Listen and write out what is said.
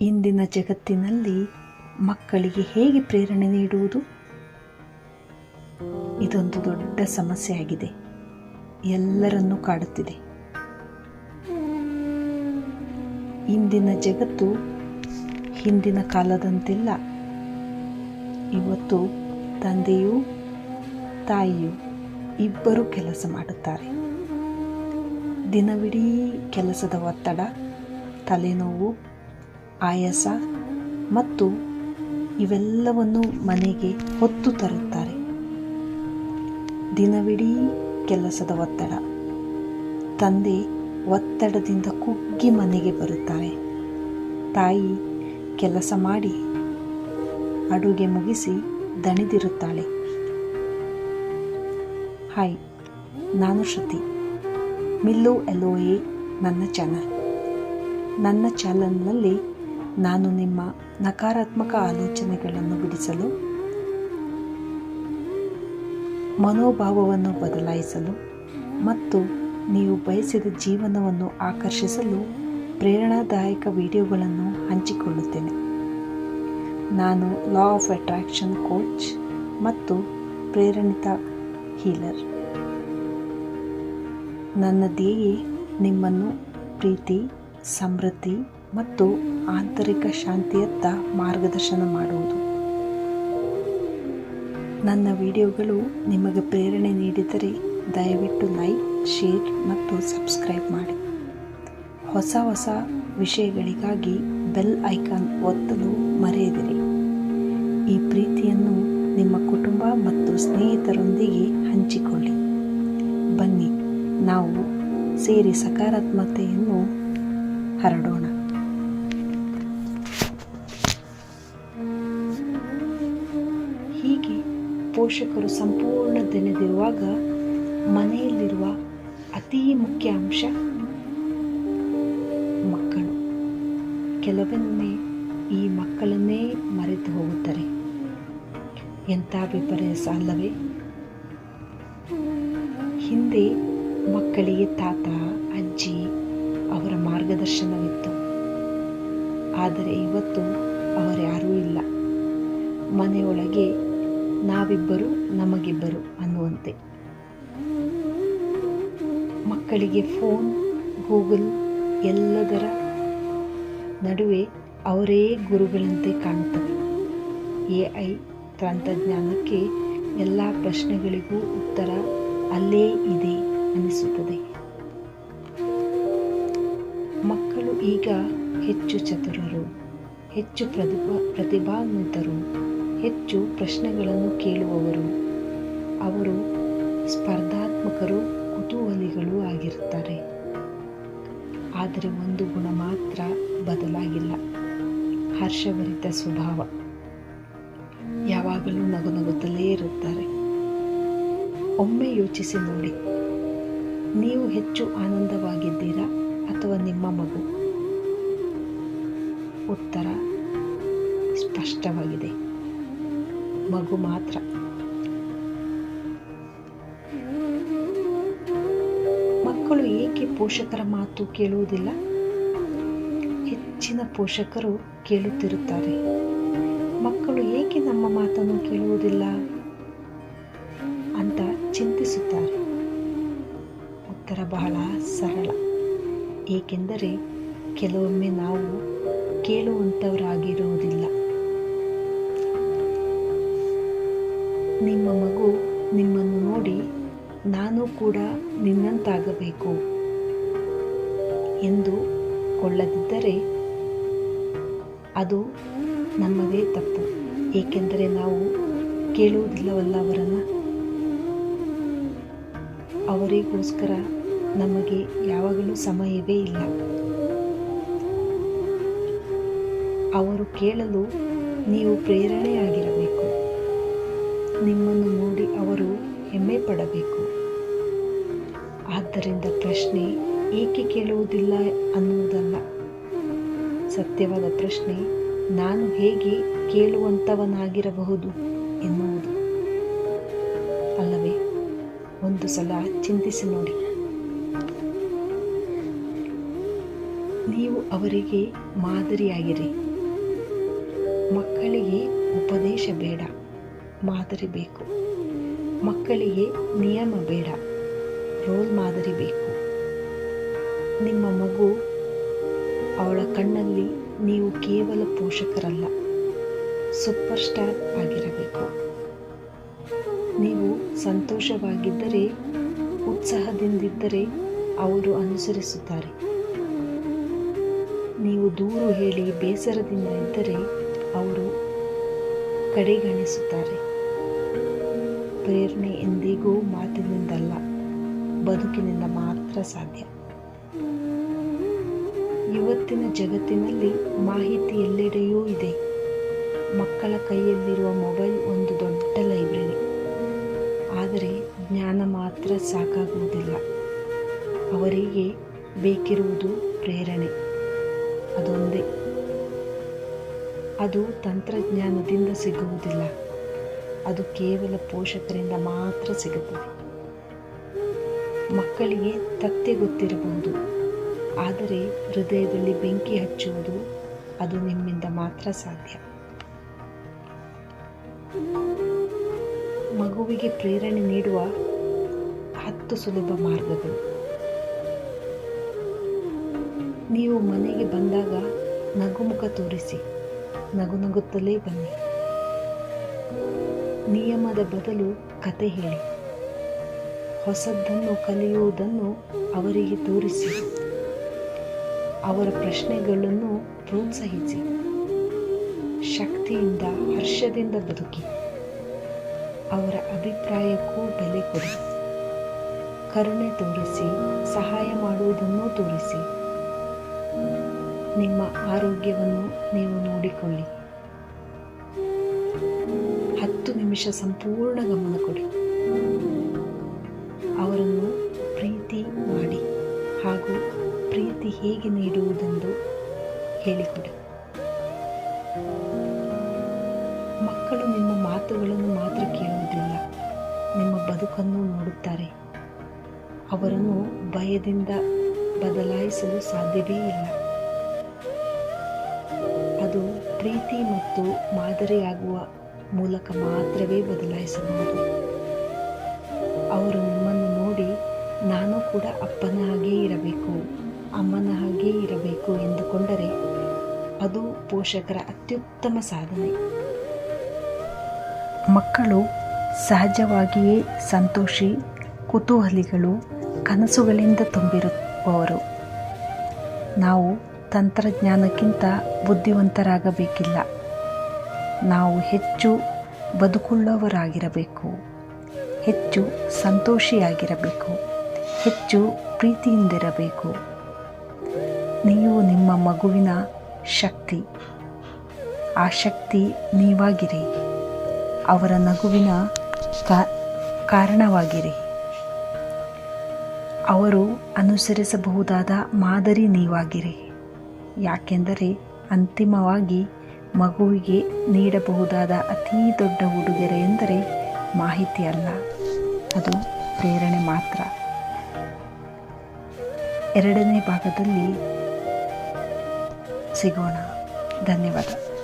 ಇಂದಿನ ಜಗತ್ತಿನಲ್ಲಿ ಮಕ್ಕಳಿಗೆ ಹೇಗೆ ಪ್ರೇರಣೆ ನೀಡುವುದು? ಇದೊಂದು ದೊಡ್ಡ ಸಮಸ್ಯೆಯಾಗಿದೆ. ಎಲ್ಲರನ್ನೂ ಕಾಡುತ್ತಿದೆ. ಇಂದಿನ ಜಗತ್ತು ಹಿಂದಿನ ಕಾಲದಂತಿಲ್ಲ ಇವತ್ತು ತಂದೆಯೂ ತಾಯಿಯು ಇಬ್ಬರು ಕೆಲಸ ಮಾಡುತ್ತಾರೆ. ದಿನವಿಡೀ ಕೆಲಸದ ಒತ್ತಡ, ತಲೆನೋವು ಆಯಾಸ ಮತ್ತು ಇವೆಲ್ಲವನ್ನು ಮನೆಗೆ ಹೊತ್ತು ತರುತ್ತಾರೆ. ದಿನವಿಡೀ ಕೆಲಸದ ಒತ್ತಡ. ತಂದೆ ಒತ್ತಡದಿಂದ ಕುಗ್ಗಿ ಮನೆಗೆ ಬರುತ್ತಾರೆ. ತಾಯಿ ಕೆಲಸ ಮಾಡಿ ಅಡುಗೆ ಮುಗಿಸಿ ದಣಿದಿರುತ್ತಾಳೆ. ಹಾಯ್, ನಾನು ಶ್ರುತಿ. ಮಿಲ್ಲು ಎಲೋಯೆ ನನ್ನ ಚಾನಲ್. ನನ್ನ ಚಾನಲ್ನಲ್ಲಿ ನಾನು ನಿಮ್ಮ ನಕಾರಾತ್ಮಕ ಆಲೋಚನೆಗಳನ್ನು ಬಿಡಿಸಲು, ಮನೋಭಾವವನ್ನು ಬದಲಾಯಿಸಲು ಮತ್ತು ನೀವು ಬಯಸಿದ ಜೀವನವನ್ನು ಆಕರ್ಷಿಸಲು ಪ್ರೇರಣಾದಾಯಕ ವಿಡಿಯೋಗಳನ್ನು ಹಂಚಿಕೊಳ್ಳುತ್ತೇನೆ. ನಾನು ಲಾ ಆಫ್ ಅಟ್ರಾಕ್ಷನ್ ಕೋಚ್ ಮತ್ತು ಪ್ರೇರಣಿತ ಹೀಲರ್. ನನ್ನ ಧ್ಯೇಯ ನಿಮ್ಮನ್ನು ಪ್ರೀತಿ, ಸಮೃದ್ಧಿ ಮತ್ತು ಆಂತರಿಕ ಶಾಂತಿಯತ್ತ ಮಾರ್ಗದರ್ಶನ ಮಾಡುವುದು. ನನ್ನ ವಿಡಿಯೋಗಳು ನಿಮಗೆ ಪ್ರೇರಣೆ ನೀಡಿದರೆ ದಯವಿಟ್ಟು ಲೈಕ್, ಶೇರ್ ಮತ್ತು ಸಬ್ಸ್ಕ್ರೈಬ್ ಮಾಡಿ. ಹೊಸ ಹೊಸ ವಿಷಯಗಳಿಗಾಗಿ ಬೆಲ್ ಐಕಾನ್ ಒತ್ತಲು ಮರೆಯದಿರಿ. ಈ ಪ್ರೀತಿಯನ್ನು ನಿಮ್ಮ ಕುಟುಂಬ ಮತ್ತು ಸ್ನೇಹಿತರೊಂದಿಗೆ ಹಂಚಿಕೊಳ್ಳಿ. ಬನ್ನಿ, ನಾವು ಸೇರಿ ಸಕಾರಾತ್ಮಕತೆಯನ್ನು ಹರಡೋಣ. ಪೋಷಕರು ಸಂಪೂರ್ಣ ದಿನದಿರುವಾಗ ಮನೆಯಲ್ಲಿರುವ ಅತಿ ಮುಖ್ಯ ಅಂಶ ಮಕ್ಕಳು. ಕೆಲವೊಮ್ಮೆ ಈ ಮಕ್ಕಳನ್ನೇ ಮರೆತು ಹೋಗುತ್ತಾರೆ. ಎಂಥ ವಿಪರ್ಯಾಸ ಅಲ್ಲವೇ? ಹಿಂದೆ ಮಕ್ಕಳಿಗೆ ತಾತ, ಅಜ್ಜಿ ಅವರ ಮಾರ್ಗದರ್ಶನವಿತ್ತು. ಆದರೆ ಇವತ್ತು ಅವರ್ಯಾರೂ ಇಲ್ಲ. ಮನೆಯೊಳಗೆ ನಾವಿಬ್ಬರು ನಮಗಿಬ್ಬರು ಅನ್ನುವಂತೆ. ಮಕ್ಕಳಿಗೆ ಫೋನ್, ಗೂಗಲ್ ಎಲ್ಲದರ ನಡುವೆ ಅವರೇ ಗುರುಗಳಂತೆ ಕಾಣುತ್ತವೆ ಎ ಐ ತಂತ್ರಜ್ಞಾನಕ್ಕೆ ಎಲ್ಲ ಪ್ರಶ್ನೆಗಳಿಗೂ ಉತ್ತರ ಅಲ್ಲೇ ಇದೆ ಅನಿಸುತ್ತದೆ ಮಕ್ಕಳು ಈಗ ಹೆಚ್ಚು ಚತುರರು, ಹೆಚ್ಚು ಪ್ರತಿಭಾ, ಪ್ರತಿಭಾನ್ವಿತರು. ಹೆಚ್ಚು ಪ್ರಶ್ನೆಗಳನ್ನು ಕೇಳುವವರು. ಅವರು ಸ್ಪರ್ಧಾತ್ಮಕರು, ಕುತೂಹಲಿಗಳು ಆಗಿರುತ್ತಾರೆ. ಆದರೆ ಒಂದು ಗುಣ ಮಾತ್ರ ಬದಲಾಗಿಲ್ಲ. ಹರ್ಷಭರಿತ ಸ್ವಭಾವ. ಯಾವಾಗಲೂ ನಗು ನಗುತ್ತಲೇ ಇರುತ್ತಾರೆ. ಒಮ್ಮೆ ಯೋಚಿಸಿ ನೋಡಿ. ನೀವು ಹೆಚ್ಚು ಆನಂದವಾಗಿದ್ದೀರಾ ಅಥವಾ ನಿಮ್ಮ ಮಗು? ಉತ್ತರ ಸ್ಪಷ್ಟವಾಗಿದೆ. ಮಗು ಮಾತ್ರ. ಮಕ್ಕಳು ಏಕೆ ಪೋಷಕರ ಮಾತು ಕೇಳುವುದಿಲ್ಲ? ಹೆಚ್ಚಿನ ಪೋಷಕರು ಕೇಳುತ್ತಿರುತ್ತಾರೆ. ಮಕ್ಕಳು ಏಕೆ ನಮ್ಮ ಮಾತನ್ನು ಕೇಳುವುದಿಲ್ಲ ಅಂತ ಚಿಂತಿಸುತ್ತಾರೆ. ಉತ್ತರ ಬಹಳ ಸರಳ. ಏಕೆಂದರೆ ಕೆಲವೊಮ್ಮೆ ನಾವು ಕೇಳುವಂಥವರಾಗಿರುವುದಿಲ್ಲ ನಿಮ್ಮ ಮಗು ನಿಮ್ಮನ್ನು ನೋಡಿ ನಾನು ಕೂಡ ನಿನ್ನಂತಾಗಬೇಕು ಎಂದು ಕೊಳ್ಳದಿದ್ದರೆ ಅದು ನಮ್ಮದೇ ತಪ್ಪು. ಏಕೆಂದರೆ ನಾವು ಕೇಳುವುದಿಲ್ಲವಲ್ಲ ಅವರನ್ನು. ಅವರಿಗೋಸ್ಕರ ನಮಗೆ ಯಾವಾಗಲೂ ಸಮಯವೇ ಇಲ್ಲ. ಅವರು ಕೇಳಲು ನೀವು ಪ್ರೇರಣೆಯಾಗಿರಬೇಕು. ನಿಮ್ಮನ್ನು ನೋಡಿ ಅವರು ಹೆಮ್ಮೆ ಪಡಬೇಕು ಆದ್ದರಿಂದ ಪ್ರಶ್ನೆ ಏಕೆ ಕೇಳುವುದಿಲ್ಲ ಅನ್ನುವುದಲ್ಲ. ಸತ್ಯವಾದ ಪ್ರಶ್ನೆ, ನಾನು ಹೇಗೆ ಕೇಳುವಂಥವನಾಗಿರಬಹುದು ಎನ್ನುವುದು. ಅಲ್ಲವೇ, ಒಂದು ಸಲ ಚಿಂತಿಸಿ ನೋಡಿ. ನೀವು ಅವರಿಗೆ ಮಾದರಿಯಾಗಿರಿ. ಮಕ್ಕಳಿಗೆ ಉಪದೇಶ ಬೇಡ. ಮಾದರಿ ಬೇಕು. ಮಕ್ಕಳಿಗೆ ನಿಯಮ ಬೇಡ. ರೋಲ್ ಮಾದರಿ ಬೇಕು. ನಿಮ್ಮ ಮಗು ಅವಳ ಕಣ್ಣಲ್ಲಿ ನೀವು ಕೇವಲ ಪೋಷಕರಲ್ಲ, ಸೂಪರ್ ಸ್ಟಾರ್ ಆಗಿರಬೇಕು. ನೀವು ಸಂತೋಷವಾಗಿದ್ದರೆ, ಉತ್ಸಾಹದಿಂದಿದ್ದರೆ ಅವರು ಅನುಸರಿಸುತ್ತಾರೆ. ನೀವು ದೂರು ಹೇಳಿ ಬೇಸರದಿಂದ ಇದ್ದರೆ ಅವರು ಕಡೆಗಣಿಸುತ್ತಾರೆ. ಪ್ರೇರಣೆ ಎಂದಿಗೂ ಮಾತಿನಿಂದಲ್ಲ, ಬದುಕಿನಿಂದ ಮಾತ್ರ ಸಾಧ್ಯ. ಇವತ್ತಿನ ಜಗತ್ತಿನಲ್ಲಿ ಮಾಹಿತಿ ಎಲ್ಲೆಡೆಯೂ ಇದೆ. ಮಕ್ಕಳ ಕೈಯಲ್ಲಿರುವ ಮೊಬೈಲ್ ಒಂದು ದೊಡ್ಡ ಲೈಬ್ರರಿ. ಆದರೆ ಜ್ಞಾನ ಮಾತ್ರ ಸಾಕಾಗುವುದಿಲ್ಲ. ಅವರಿಗೆ ಬೇಕಿರುವುದು ಪ್ರೇರಣೆ. ಅದೊಂದೇ. ಅದು ತಂತ್ರಜ್ಞಾನದಿಂದ ಸಿಗುವುದಿಲ್ಲ. ಅದು ಕೇವಲ ಪೋಷಕರಿಂದ ಮಾತ್ರ ಸಿಗುತ್ತದೆ. ಮಕ್ಕಳಿಗೆ ತತ್ತೆ ಗೊತ್ತಿರಬಹುದು. ಆದರೆ ಹೃದಯದಲ್ಲಿ ಬೆಂಕಿ ಹಚ್ಚುವುದು ಅದು ನಿಮ್ಮಿಂದ ಮಾತ್ರ ಸಾಧ್ಯ. ಮಗುವಿಗೆ ಪ್ರೇರಣೆ ನೀಡುವ ಹತ್ತು ಸುಲಭ ಮಾರ್ಗಗಳು. ನೀವು ಮನೆಗೆ ಬಂದಾಗ ನಗುಮುಖ ತೋರಿಸಿ. ನಗು ನಗುತ್ತಲೇ ಬನ್ನಿ. ನಿಯಮದ ಬದಲು ಕತೆ ಹೇಳಿ. ಹೊಸದನ್ನು ಕಲಿಯುವುದನ್ನು ಅವರಿಗೆ ತೋರಿಸಿ. ಅವರ ಪ್ರಶ್ನೆಗಳನ್ನು ಪ್ರೋತ್ಸಾಹಿಸಿ. ಶಕ್ತಿಯಿಂದ, ಹರ್ಷದಿಂದ ಬದುಕಿ. ಅವರ ಅಭಿಪ್ರಾಯಕ್ಕೂ ಬೆಲೆ ಕೊಡಿ. ಕರುಣೆ ತೋರಿಸಿ, ಸಹಾಯ ಮಾಡುವುದನ್ನು ತೋರಿಸಿ. ನಿಮ್ಮ ಆರೋಗ್ಯವನ್ನು ನೀವು ನೋಡಿಕೊಳ್ಳಿ. ಹತ್ತು ನಿಮಿಷ ಸಂಪೂರ್ಣ ಗಮನ ಕೊಡಿ. ಅವರನ್ನು ಪ್ರೀತಿ ಮಾಡಿ ಹಾಗೂ ಪ್ರೀತಿ ಹೇಗೆ ನೀಡುವುದೆಂದು ಹೇಳಿಕೊಡಿ. ಮಕ್ಕಳು ನಿಮ್ಮ ಮಾತುಗಳನ್ನು ಮಾತ್ರ ಕೇಳುವುದಿಲ್ಲ. ನಿಮ್ಮ ಬದುಕನ್ನು ನೋಡುತ್ತಾರೆ. ಅವರನ್ನು ಭಯದಿಂದ ಬದಲಾಯಿಸಲು ಸಾಧ್ಯವೇ ಇಲ್ಲ. ಪ್ರೀತಿ ಮತ್ತು ಮಾದರಿಯಾಗುವ ಮೂಲಕ ಮಾತ್ರವೇ ಬದಲಾಯಿಸಬಹುದು. ಅವರು ನಿಮ್ಮನ್ನು ನೋಡಿ, ನಾನು ಕೂಡ ಅಪ್ಪನ ಹಾಗೇ ಇರಬೇಕು ಅಮ್ಮನ ಹಾಗೇ ಇರಬೇಕು ಎಂದುಕೊಂಡರೆ ಅದು ಪೋಷಕರ ಅತ್ಯುತ್ತಮ ಸಾಧನೆ. ಮಕ್ಕಳು ಸಹಜವಾಗಿಯೇ ಸಂತೋಷಿ, ಕುತೂಹಲಿಗಳು ಕನಸುಗಳಿಂದ ತುಂಬಿರುವವರು. ನಾವು ತಂತ್ರಜ್ಞಾನಕ್ಕಿಂತ ಬುದ್ಧಿವಂತರಾಗಬೇಕಿಲ್ಲ. ನಾವು ಹೆಚ್ಚು ಬದುಕುಳ್ಳವರಾಗಿರಬೇಕು. ಹೆಚ್ಚು ಸಂತೋಷಿಯಾಗಿರಬೇಕು. ಹೆಚ್ಚು ಪ್ರೀತಿಯಿಂದಿರಬೇಕು. ನೀವು ನಿಮ್ಮ ಮಗುವಿನ ಶಕ್ತಿ. ಆ ಶಕ್ತಿ ನೀವಾಗಿರಿ. ಅವರ ನಗುವಿನ ಕಾರಣವಾಗಿರಿ. ಅವರು ಅನುಸರಿಸಬಹುದಾದ ಮಾದರಿ ನೀವಾಗಿರಿ. ಯಾಕೆಂದರೆ ಅಂತಿಮವಾಗಿ ಮಗುವಿಗೆ ನೀಡಬಹುದಾದ ಅತೀ ದೊಡ್ಡ ಉಡುಗೊರೆ ಎಂದರೆ ಮಾಹಿತಿ ಅಲ್ಲ. ಅದು ಪ್ರೇರಣೆ ಮಾತ್ರ. ಎರಡನೇ ಭಾಗದಲ್ಲಿ ಸಿಗೋಣ. ಧನ್ಯವಾದ.